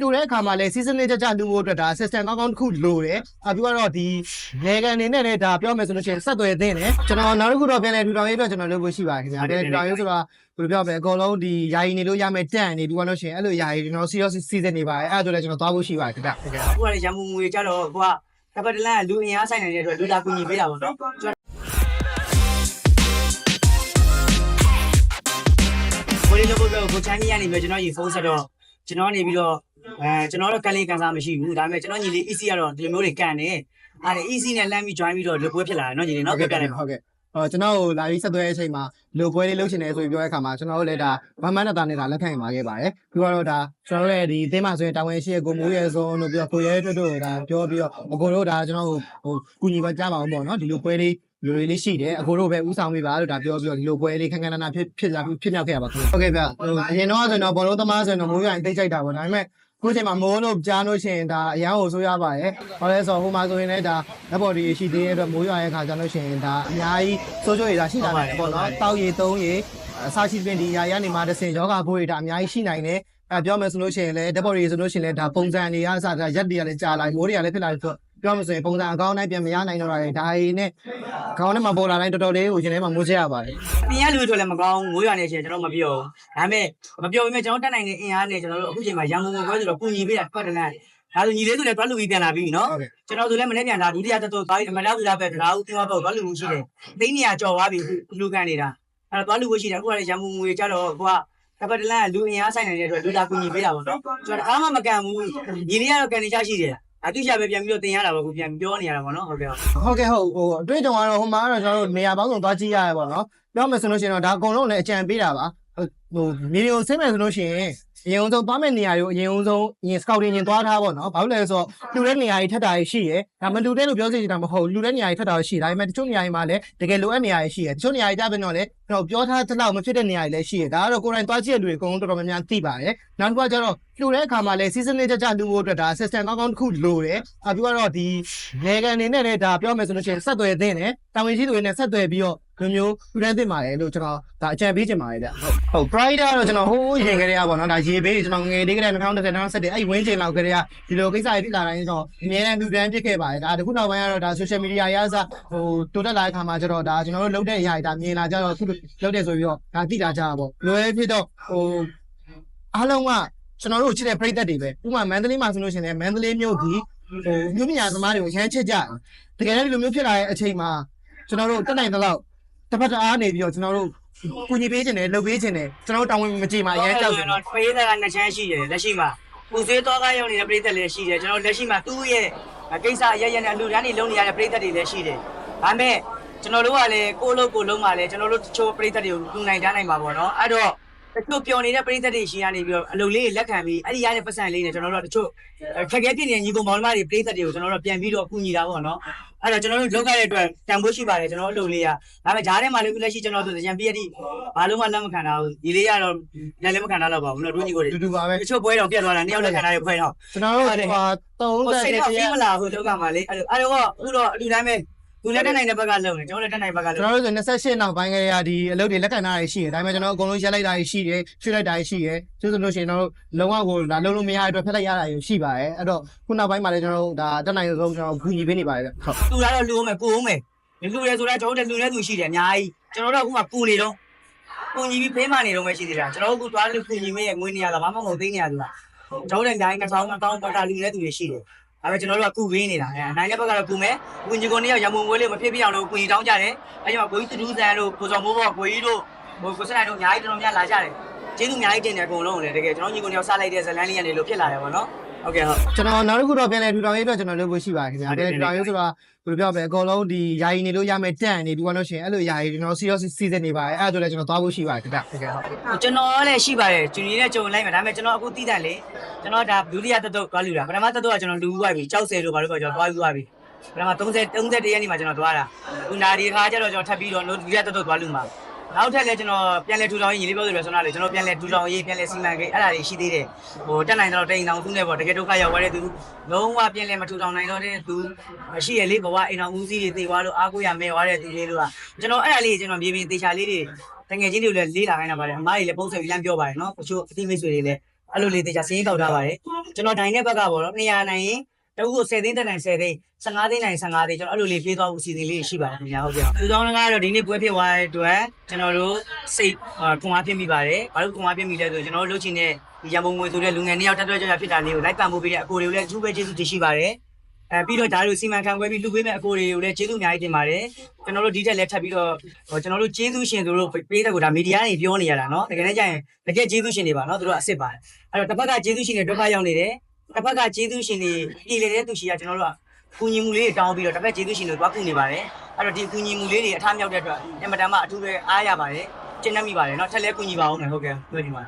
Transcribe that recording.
လှူတဲ့အခါမှာလည်းစီစဉ်လေးကြကြလှူဖို့အတွက်ဒါ assistant ကောင်းကောင်းတစ်ခုလိုတယ်အပြီးတော့ဒီလေကန်နေနဲ့လည်းဒါပြောမယ်ဆိုလို့ရှိရင်ဆက်သွယ်သင့်တယ်ကျွန်တော်နောက်တစ်ခုတော့ပြန်လဲထူထောင်ရေးအတွက်ကျွန်တော်လုပ်ဖို့ရှိပါတယ်ခင်ဗျာတဲ့ထူထောင်ရေးဆိုတော့ဘယ်လိုပြောမလဲအကုန်လုံးဒီယာယီနေလို့ရမယ်တန့်နေပြီးတော့လို့ရှိရင်အဲ့လိုယာယီကျွန်တော် serious season နေပါတယ်အဲ့ဒါဆိုလည်းကျွန်တော်သွားဖို့ရှိပါတယ်ခင်ဗျာအခုကလည်းရန်မူငွေကြတော့ကိုကတပတ်တလန်လူအင်အားဆိုင်နေတဲ့အတွက်လူလာကူညီပေးတာပေါ့နော်ကျွန်တော်ကိုလေးလို့ပြောကိုချမ်းကြီးကနေပြီးကျွန်တော်ရေဖုန်းဆက်တော့ကျွန်တော်နေပြီးတော့ အဲကျွန်တော်တော့ကန်လေးကန်စားမရှိဘူးဒါပေမဲ့ကျွန်တော်ညီလေး easy ကတော့ဒီလိုမျိုးတွေကန်တယ်အဲ့ဒါ easy နဲ့လမ်းပြီး join ပြီးတော့လွယ်ပွဲဖြစ်လာတယ်နော်ညီလေးနော်ပြပြတယ်ဟုတ်ကဲ့အော်ကျွန်တော်ကိုလာပြီးဆက်သွဲတဲ့အချိန်မှာလိုပွဲလေးလုပ်ချင်တယ်ဆိုပြီးပြောတဲ့အခါမှာကျွန်တော်တို့လည်းဒါဗမန်နဲ့တာနဲ့ဒါလက်ခံမှာခဲ့ပါတယ်ပြီးတော့ဒါကျွန်တော်တို့လည်းဒီအသင်းမှာဆိုရင်တာဝန်ရှိရဲ့ကိုမိုးရဲစုံတို့ပြီးတော့ကိုရဲတွတ်တို့ဒါပြောပြီးတော့အကိုတို့ဒါကျွန်တော်ဟိုဟိုကုညီပါကြပါအောင်ပေါ့နော်ဒီလိုပွဲလေးလူတွေလေးရှိတယ်အကိုတို့ပဲဥဆောင်ပေးပါလို့ဒါပြောပြီးတော့ဒီလိုပွဲလေးခန်းခန်းနာနာဖြစ်ဖြစ်လာဖြစ်မြောက်ခဲ့ရပါခင်ဗျဟုတ်ကဲ့ဗျအရင်တော့ဆိုရင်တော့ဘောလုံးသမားဆိုရင်တော့မိုးရရင်တိတ်ကြိုက်တာပေါ့ဒါပေမဲ့ ခုချိန်မှာမိုးလို့ကြားလို့ရှိရင်ဒါအရန်ကိုဆိုးရပါတယ်။ဘာလဲဆိုတော့ဟိုမှာဆိုရင်လည်းဒါလက်ဘော်ဒီရှိသေးတဲ့အတွက်မိုးရွာရဲ့ခါကျလို့ရှိရင်ဒါအများကြီးဆိုးကျိုးရတာရှိတာပဲပေါ့နော်။တောက်ရည်သုံးရည်အစာရှိပင်ဒီရာရနေမှာတစ်စင်ယောဂဘိုးတွေဒါအများကြီးရှိနိုင်တယ်။အဲပြောမယ်ဆိုလို့ရှိရင်လည်းလက်ဘော်ဒီဆိုလို့ရှိရင်လည်းဒါပုံစံတွေအစဒါရက်တွေကလည်းကြာလာမိုးတွေကလည်းဖြစ်လာဆို ပြောမှဆိုရင်ပုံစံအကောင်းတိုင်းပြန်မရနိုင်တော့တာတွေဒါရည်နဲ့ခေါင်းထဲမှာပေါ်လာတိုင်းတော်တော်လေးကိုရှင်ထဲမှာမိုးချရပါတယ်အင်အားလူတွေလည်းမကောင်းငိုးရနေချင်းကျွန်တော်မပြောဘူးဒါပေမဲ့မပြောပေမဲ့ကျွန်တော်တက်နိုင်တဲ့အင်အားနဲ့ကျွန်တော်တို့အခုချိန်မှာရန်ကုန်ကိုပွဲဆိုတော့ကုညီပေးတာဖတ်တယ်လားဒါဆိုညီလေးဆိုလည်းတွားလူပြီးပြန်လာပြီနော်ဟုတ်ကဲ့ကျွန်တော်ဆိုလည်းမနေ့ပြန်လာဒုတိယတက်တော့သွားပြီးအမနောက်လာပဲဒါဦးပြောတော့တွားလူမှုရှိတယ်သိန်းနေရကြော်သွားပြီလူကန်နေတာအဲ့တော့တွားလူမှုရှိတယ်အခုကလည်းရန်ကုန်ငွေကြတော့ကိုကတပတ်တလန်လူအင်အားဆိုင်နေတဲ့အတွက်လူလာကုညီပေးတာပေါ့နော်ကျွန်တော်အားမမကန်ဘူးညီလေးကတော့ကန်နေချရှိတယ် အတူရှာပဲပြန်ပြီးတော့တင်ရတာပေါ့ကိုပြန်ပြောနေရတာပေါ့နော်ဟုတ်ကဲ့ဟုတ်ကဲ့ဟုတ်ဟိုအတွေ့အကြုံကတော့ဟိုမှာကတော့ကျွန်တော်တို့နေရာပေါင်းစုံသွားကြည့်ရတယ်ပေါ့နော်ပြောမယ်ဆိုလို့ရှိရင်တော့ဒါအကုန်လုံးလည်းအကြံပေးတာပါ ဟိုမီဒီယိုဆင်းမယ်ဆိုလို့ရှိရင်အရင်ဆုံးသွားမယ့်နေရာတွေကိုအရင်ဆုံးအရင် scouting ရင်သွားထားပေါ့နော်ဘာလို့လဲဆိုတော့လူတဲ့နေရာကြီးထက်တာရှိရယ်ဒါမလူတဲ့လို့ပြောစီတာမဟုတ်လူတဲ့နေရာကြီးထက်တာရှိဒါပေမဲ့တချို့နေရာကြီးမှာလည်းတကယ်လိုအပ်နေရာကြီးရှိရယ်တချို့နေရာကြီးကြပြန်တော့လေကျွန်တော်ပြောထားတဲ့လောက်မဖြစ်တဲ့နေရာကြီးလည်းရှိရယ်ဒါကတော့ကိုယ်တိုင်သွားကြည့်တဲ့လူတွေအကုန်လုံးတော်တော်များများသိပါတယ်နောက်တစ်ခုကကျတော့လူတဲ့အခါမှာလည်း season လေးကြကြလူဖို့အတွက်ဒါ assistant ကောင်းကောင်းတစ်ခုလိုတယ်အပြီးတော့ဒီလေကန်နေနဲ့လည်းဒါပြောမယ်ဆိုလို့ရှိရင်ဆက်သွယ်သင့်တယ်တာဝန်ရှိသူတွေနဲ့ဆက်သွယ်ပြီးတော့ လူမျိုးလူတန်းသင့်ပါတယ်လို့ကျွန်တော်ဒါအကြံပေးချင်ပါတယ်ဗျဟုတ်ဟုတ် pride ကတော့ကျွန်တော်ဟိုးရင်ကလေးကပေါ့နော်ဒါရေဘေးကျွန်တော်ငယ်လေးကလေး2010 2017အဲ့ဝင်းကျင်လောက်ကလေးကဒီလိုကိစ္စတွေဖြစ်လာတိုင်းကျွန်တော်အများနဲ့လူတန်းဖြစ်ခဲ့ပါတယ်ဒါတခုနောက်ပိုင်းကတော့ဒါ social media ရစဟိုတိုးတက်လာတဲ့ခါမှာကျတော့ဒါကျွန်တော်တို့လုပ်တဲ့အရာတွေဒါမြင်လာကြတော့ခုလုပ်တဲ့ဆိုပြီးတော့ဒါသိလာကြတာပေါ့လွယ်ဖြစ်တော့ဟိုအားလုံးကကျွန်တော်တို့ချစ်တဲ့ပရိသတ်တွေပဲဥပမာမန္တလေးမှာဆိုလို့ရှိရင်လည်းမန္တလေးမြို့ဒီဟိုမြို့မြညာသမားတွေကိုရမ်းချစ်ကြတယ်တကယ်လည်းဒီလိုမျိုးဖြစ်လာတဲ့အချိန်မှာကျွန်တော်တို့တက်နိုင်တဲ့လောက် တစ်ဖက်တအားနေပြီးတော့ကျွန်တော်တို့ကူညီပေးခြင်းနဲ့လုပ်ပေးခြင်းနဲ့ကျွန်တော်တို့တောင်းဝင်မကြည့်မှာအရင်ကြောက်တယ်တော့ဖေးတဲ့ကနှစ်ချမ်းရှိတယ်လက်ရှိမှာပူစေးတော့ကားရောက်နေတဲ့ပြည်သက်လည်းရှိတယ်ကျွန်တော်လက်ရှိမှာသူ့ရဲ့ကိစ္စရရနဲ့အလူတန်းတွေလုံးနေရတဲ့ပြည်သက်တွေလည်းရှိတယ်ဒါပေမဲ့ကျွန်တော်တို့ကလည်းကိုလုံးကိုလုံးမှာလည်းကျွန်တော်တို့တချို့ပြည်သက်တွေကိုလူနိုင်တန်းနိုင်ပါပေါ့နော်အဲ့တော့ တချို့ပျော်နေတဲ့ပြည်သက်တွေရှိရနေပြီးတော့အလုပ်လေးလက်ခံပြီးအဲ့ဒီရတဲ့ပတ်စံလေးနဲ့ကျွန်တော်တို့ကတချို့ခက်ခဲပြည့်နေတဲ့ညီကောင်မောင်နှမတွေပြည်သက်တွေကိုကျွန်တော်တို့ပြန်ပြီးတော့ကူညီတာပေါ့နော်အဲ့တော့ကျွန်တော်တို့လောက်ခဲ့တဲ့အတွက်တန်ဖိုးရှိပါတယ်ကျွန်တော်တို့အလုပ်လေးကဒါပေမဲ့ဂျားထဲမှာလည်းလက်ရှိကျွန်တော်တို့ရံပြည့်တိဘာလို့မှလက်မခံတာဘူးဒီလေးကတော့လည်းလက်မခံတာတော့ပါဘူးနော်တို့ညီကိုတွေတူတူပါပဲတချို့ပွဲတော့ပြတ်သွားတာနှစ်ယောက်လက်ခံထားတဲ့ပွဲတော့ကျွန်တော်တို့ဟာဟို30စိတ်တဲ့တော့တပြီးရက်မလားဟိုလောကမှာလေအဲ့လိုအဲ့တော့အခုတော့အလူတိုင်းပဲ သူလည်းတက်နိုင်တဲ့ဘက်ကလုံနေကျွန်တော်လည်းတက်နိုင်ဘက်ကလုံကျွန်တော်တို့ဆို28နောက်ပိုင်းကလေးကဒီအလုပ်တွေလက်ခံထားရရှိတယ်ဒါပေမဲ့ကျွန်တော်အကုန်လုံးရက်လိုက်တာရှိတယ်ရွှေ့လိုက်တာရှိတယ်ကျဆိုလို့ရှိရင်တော့လုံးဝကိုလာလုံးလို့မရတဲ့အတွက်ဖက်လိုက်ရတာရှိပါတယ်အဲ့တော့ခုနောက်ပိုင်းမှာလည်းကျွန်တော်တို့ဒါတက်နိုင်ဆုံးကျွန်တော်ကူညီပေးနေပါတယ်ဟုတ်သူကတော့လူအောင်မယ်ကိုအောင်မယ်လူရဲဆိုတာကျွန်တော်တို့လူရဲသူရှိတယ်အများကြီးကျွန်တော်တို့အခုမှပူနေတော့ပူညီပြီးဖေးမနေတော့မှရှိသေးတာကျွန်တော်တို့ကသွားလို့ပူညီမရဲ့ငွေနေရတာဘာမှမဟုတ်သိနေရသူလားကျွန်တော်တို့လည်းအများကြီး2000 1000ပတ်တာလူရဲသူတွေရှိတယ် အဲ့ဒါကျွန်တော်တို့ကကုပေးနေတာအဲနိုင်တဲ့ဘက်ကတော့ကုမယ်ကုညီကိုနေရရမုံဝဲလေးမဖြစ်ပြအောင်လို့ကုညီတောင်းကြတယ်အဲ့ကြောင့်ကိုကြီးတူးဆန်တို့ကိုစောမိုးဘောကိုကြီးတို့ဟိုကိုစနိုင်တို့အများကြီးတော်တော်များလာကြတယ်ကျေးဇူးအများကြီးတင်တယ်အကုန်လုံးလည်းတကယ်ကျွန်တော်ညီကိုနေရောက်စားလိုက်တဲ့ဇလန်းလေးကနေလို့ဖြစ်လာတယ်ပေါ့နော် ဟုတ်ကဲ့ဟုတ်ကျွန်တော်နောက်တစ်ခုတော့ပြန်လဲထူထောင်ရေးအတွက်ကျွန်တော်လုပ်ဖို့ရှိပါတယ်ခင်ဗျာတဲ့ထူထောင်ရေးဆိုတော့ဘယ်လိုပြောမလဲအကုန်လုံးဒီယာယီနေလို့ရမယ်တန့်နေပြီးတော့လို့ရှိရင်အဲ့လိုယာယီကျွန်တော် serious season နေပါတယ်အဲ့ဒါဆိုလည်းကျွန်တော်သွားဖို့ရှိပါတယ်ခင်ဗျာတကယ်ဟုတ်ကျွန်တော်လည်းရှိပါတယ်ဂျူနီနဲ့ဂျုံလိုက်မယ်ဒါပေမဲ့ကျွန်တော်အခုတည်တယ်လေကျွန်တော်ဒါဒုတိယတက်တော့သွားလူတာပထမတက်တော့ကကျွန်တော်လူသွားပြီကြောက်ဆယ်လို့ဘာလို့ပြောကျွန်တော်သွားယူသွားပြီပထမ30 31ရက်နေ့မှာကျွန်တော်သွားတာခုနာဒီခါကျတော့ကျွန်တော်ထပ်ပြီးတော့ဒုတိယတက်တော့သွားလူမှာ နောက်ထပ်လည်းကျွန်တော်ပြန်လဲထူထောင်ရေးညီလေးပြောဆိုရဆိုတော့လေကျွန်တော်ပြန်လဲထူထောင်ရေးပြန်လဲစီမံကိန်းအဲ့ဒါတွေရှိသေးတယ်ဟိုတက်နိုင်တော့တိန်တောင်သူနဲ့ပေါ့တကယ်ဒုက္ခရောက်သွားတဲ့သူလုံးဝပြန်လဲမထူထောင်နိုင်တော့တဲ့သူရှိရလေဘဝအိမ်တော်ဦးစီးတွေတေသွားလို့အားကိုးရမဲသွားတဲ့သူလေးတို့ကကျွန်တော်အဲ့ဒါလေးကျွန်တော်မြေပြင်တေချာလေးတွေတငယ်ချင်းတွေလည်းလေးလာခိုင်းတာပါတယ်အမားတွေလည်းပုံစံလမ်းပြောပါတယ်နော်တချို့အတိမိတ်ဆွေတွေလည်းအဲ့လိုလေးတေချာစင်းကောက်ထားပါတယ်ကျွန်တော်နိုင်တဲ့ဘက်ကပေါ့နော်200နိုင်ရင် တခုကို10သိန်းတက်နိုင်10သိန်း15သိန်းနိုင်15သိန်းကျွန်တော်အဲ့လိုလေးပြေးသွားဖို့အစီအစဉ်လေးရှိပါတယ်ခင်ဗျာဟုတ်ကဲ့သူတောင်းတကားကတော့ဒီနေ့ပွဲဖြစ်သွားတဲ့အတွက်ကျွန်တော်တို့စိတ်ခွန်အားဖြစ်မိပါတယ်ဘာလို့ခွန်အားဖြစ်မိလဲဆိုရင်ကျွန်တော်တို့လုပ်ချင်တဲ့ဒီရမုံငွေဆိုတဲ့လူငယ်နှစ်ယောက်တက်တွဲကြကြဖြစ်တာလေးကိုလိုက်ပံ့ဖို့ပေးတဲ့အကိုတွေကိုလည်းအထူးပဲကျေးဇူးတင်ရှိပါတယ်အဲပြီးတော့ဒါတို့စီမံခန့်ခွဲပြီးလူပေးမဲ့အကိုတွေကိုလည်းကျေးဇူးအများကြီးတင်ပါတယ်ကျွန်တော်တို့ဒီတက်လည်းထပ်ပြီးတော့ဟိုကျွန်တော်တို့ကျေးဇူးရှင်တို့ပေးတဲ့ကိုဒါမီဒီယာတွေပြောနေရတာเนาะတကယ်လည်းကြာရင်တကယ်ကျေးဇူးရှင်တွေပါเนาะသူတို့အစ်စ်ပါတယ်အဲ့တော့တစ်ဖက်ကကျေးဇူးရှင်တွေဒုက္ခရောက်နေတယ် တစ်ဖက်ကကျေးဇူးရှင်တွေပြည်လေတဲ့သူရှိရကျွန်တော်တို့ကကူညီမှုလေးတွေတောင်းပြီးတော့တစ်ဖက်ကျေးဇူးရှင်တွေတွားကူနေပါတယ်အဲ့တော့ဒီကူညီမှုလေးတွေအထားမြောက်တဲ့အတွက်အင်မတန်မှအထူးပဲအားရပါတယ်ကျင့်တတ်မိပါတယ်เนาะထက်လဲကူညီပါအောင်မယ်ဟုတ်ကဲ့ပြောဒီမှာ